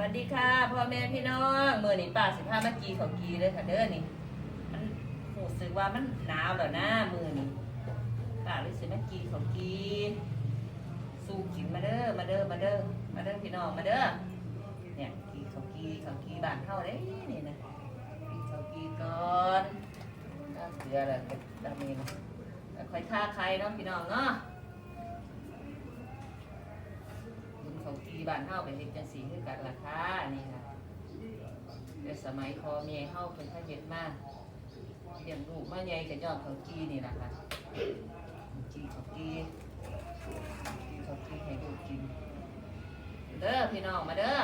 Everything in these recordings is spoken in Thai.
วัสดีค่ะพ่อแม่พี่น้องเมื่อนี้ป้าสิพาเมากีเขากีเลยค่ะเด้อนี่มันรู้สึกว่ามันหนาวแล้วนะมือนี่ป้าลยสิมากีเขากีสู้กินมาเด้อมาเด้อมาเด้อมาเด้อพี่น้องมาเด้อเนี่ยกีเขากีเขากีบานเฮาเด้นี่นะกีเขากีก่อนถ้าเสืออะไรก็ดามีนแล้วค่อยท่าใครเนาะพี่น้องเนาะ บุญเขากีบ้านเฮาไปเฮ็ดจังซี่คือกันล่ะค่ะนี่ค่ะแต่สมัยพอแม่เฮาเพิ่นพาเฮ็ดมาเลี้ยงลูกมาใหญ่ก็ยอดเขากี้นี่ล่ะค่ะกี้เขากีกีเขากี้ให้ลูกกิน เด้อพี่น้องมาเด้อ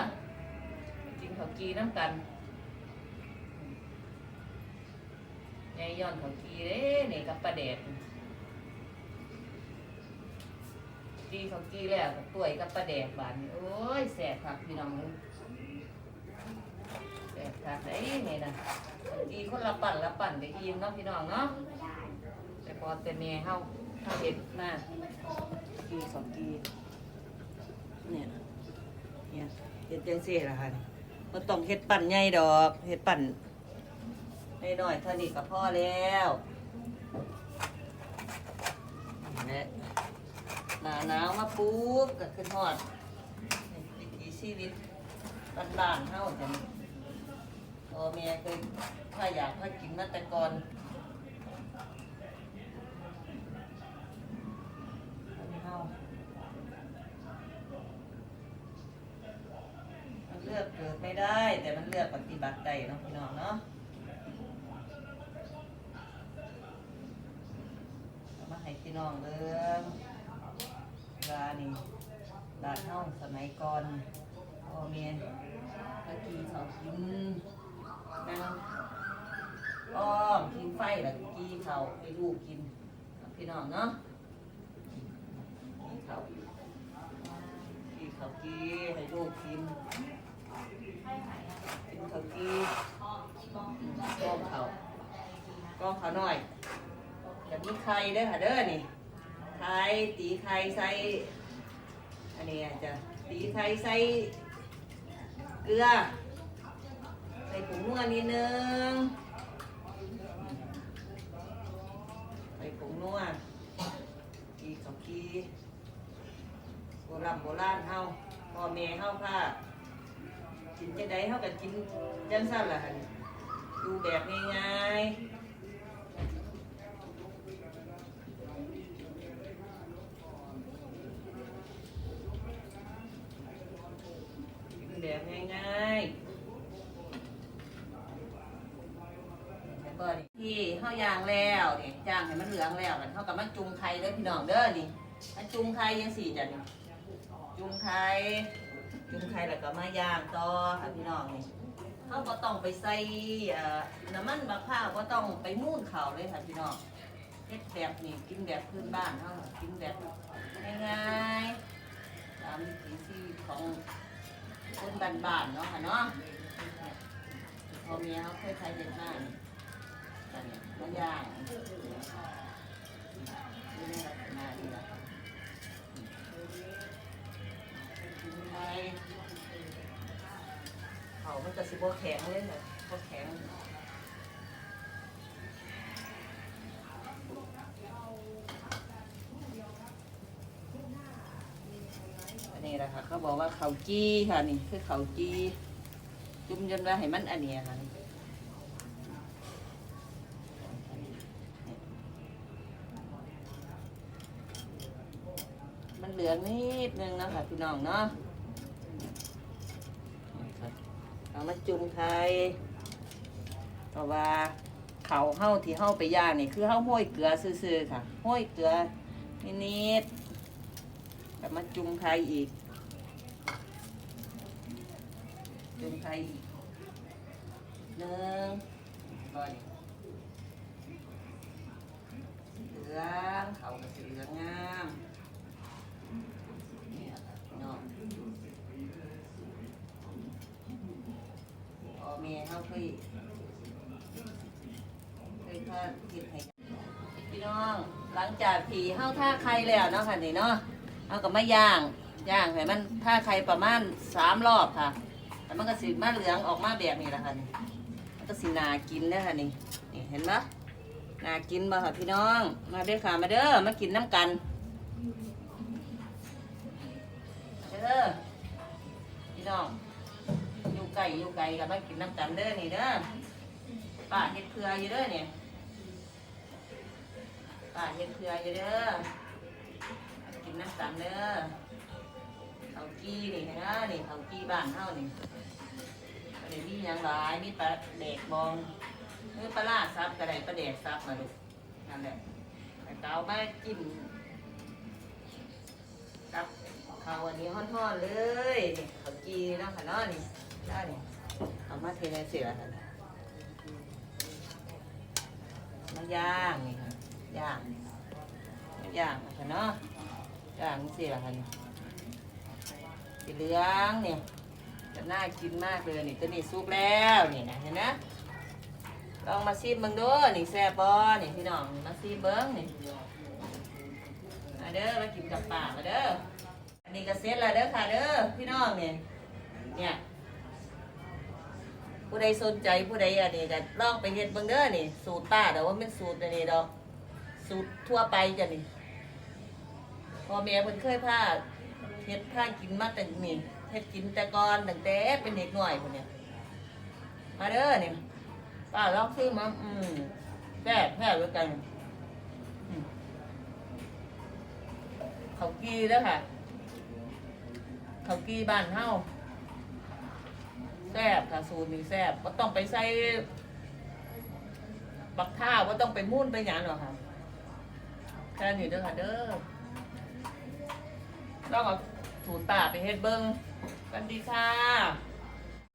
กินเขากี้น้ำกันใหญ่ย้อนเขากี้เด้นี่กับปลาแดด กีเขากีแล้วก็ป่วยกับปลาแดกบานนี้โอ้ยแสบครับพี่น้องเลยแสบครับไอ้นี่นะกีคนละปั่นละปั่นได้อิ่มเนาะพี่น้องเนาะแต่พอแต่เมียเฮาเฮาเห็ดมากีสองกีเนี่ยเนี่ยเห็ดจังซี่ล่ะค่ะนี่บ่ต้องเฮ็ดปั่นใหญ่ดอกเฮ็ดปั่นน้อยๆเท่านี้ก็พอแล้วนี่และ หนาหนาวมาปุ๊บก็ขึ้นฮอดวิถีชีวิตบ้านๆเฮาจังพ่อแม่เคยถ้าอยากให้กินมาแต่ก่อนเฮามันเลือกเกิดไม่ได้ แต่มันเลือกปฏิบัติได้เนาะพี่น้องเนาะมาให้พี่น้องเบิ่งานี่ลาเท่าสมัยก่อนพ่อเมียตะกี้เขากินนั่งอ้อมทิ้งไฟแล้วกี้เขาให้ลูกกินพี่น้องเนาะกี้เขากี้เขากี้ให้ลูกกินกินเขากี้ก้องเขาก้องเขาหน่อยจะมีใครเด้อค่ะเด้อนี่ ไข่ตีไข่ใส่อันนี้จจะตีไข่ใส่เกลือ ใส่ผงนัวนิดนึง ใส่ผงนัวกีกับกีโบราณโบราณเฮาพ่อแม่เฮาค่ะกินจะได้เฮากับกินจังสั้นล่ะค่ะดูแบบง่ายๆ แบบง่ายๆแล้วก็นี่ที่ข้าวยางแล้วเนี่ยจ้างให้มันเหลืองแล้วมันเท่ากับมันจุงไข่เด้อพี่น้องเด้อนี่มันจุงไข่ยังสี่จ้ะนี่จุงไข่จุงไข่แล้วก็มาย่างต่อค่ะพี่น้องนี่เขาก็ต้องไปใส่เอ่อน้ำมันมะพร้าวก็ต้องไปมูนเขาเลยค่ะพี่น้องเฮ็ดแบบนี้กินแบบพื้นบ้านเขากินแบบง่ายๆตามวิถีชีวิตของ คนบ้านๆเนาะค่ะเนาะพอเมียเขาเคยใช้เด็ดมากมันย่างนี่ในลักเขามันจะสิบแข็งเลยค่ะบแข็ง นนี้แหละค่ะ เขาบอกว่าเขาจี้ค่ะนี่คือเขาจี้จุ่มจนว่าให้มันอันเนี้ยค่ะนี่มันเหลืองนิดนึงนะคะพี่น้องเนาะเอามาจุ่มไข่เพราะว่าเขาเห่าที่เห่าไปย่างนี่คือเห่าห้อยเกลือซื่อๆค่ะห้อยเกลือนิดๆ แล้วมาจุ่มไข่อีก จุ่มไข่อีกหนึ่งก่อนเหลืองเขาก็สีเหลืองงามเนี่ยเนาะพอแม่เขาเคยเคยทอดกินให้พี่น้อง หลังจากผีเข้าท่าไข่แล้วเนาะค่ะนี่เนาะ เอากับมาย่างย่างให้มันท่าไข่ประมาณสามรอบค่ะแต่มันก็สีมาเหลืองออกมาแบบนี้แหละค่ะนี่มันก็สีนากินเด้อค่ะนี่นี่เห็นปะนากินบ่ค่ะพี่น้อง มาเด้อค่ะมาเด้อมากินน้ำกันเด้อพี่น้องอยู่ไก่อยู่ไก่กับมากินน้ำกันเด้อนี่เด้อป้าเฮ็ดเพื่ออยู่เด้อเนี่ยป้าเฮ็ดเพื่ออยู่เด้อ น้ำกันเด้อเขากี้นี่นะนี่เขากี้บ้านเฮานี่ก็ได้มีหยังหลายมีปลาแดกบองหรือปลาล่าซับก็ไดปลาแดกซับมาลูกนั่นแหละแล้วก็เอามากินกับเขาวอันนี้ฮ้อนๆเลยนี่เขากี้เนาะค่ะเนาะนี่ได้นี่เอามาเทในเสือค่ะมาย่างนี่ค่ะย่างย่างค่ะเนาะ ย่างสียค่ะนี่สีเหลืองเนี่ยจะน่ากินมากเลยนี่ตัวนี้สุกแล้วนี่นะเห็นนะลองมาซีมเบิ้งดูนี่แซ่บบอนี่พี่น้องมาซีมเบิ้งนี่มาเด้อมากินกับป่ามาเด้ออันนี้ก็เสร็จแล้วเด้อค่ะเด้อพี่น้องเนี่ยเนี่ยผู้ใดสนใจผู้ใดอันนี้ก็ลองไปเฮ็ดเบิ้งเด้อนี่สูตรป้าแต่ว่าเป็นสูตรอันนี้ดอกสูตรทั่วไปจ้ะนี่ พ่อแม่เพิ่นเคยพาเฮ็ดข้ากินมาแต่นี่เฮ็ดกินแต่ก่อนตั้งแต่เป็นเด็กหน่อยคนเนี้ยมาเด้อนี่ป้าลองซื้อมาอืมแซ่บแซ่บด้วยกันเขาวกีแล้วค่ะเขาวกีบ้านเฮาแซ่บค่ะสูตรนี้แซ่บก็ต้องไปใส่บักข้าว่าต้องไปมุ่นไปหยังหรอกค่ะแค่นี้เด้อค่ะเด้อ ต้องเอาสูตรป่าไปเฮ็ดเบิ้งกันดีค่ะ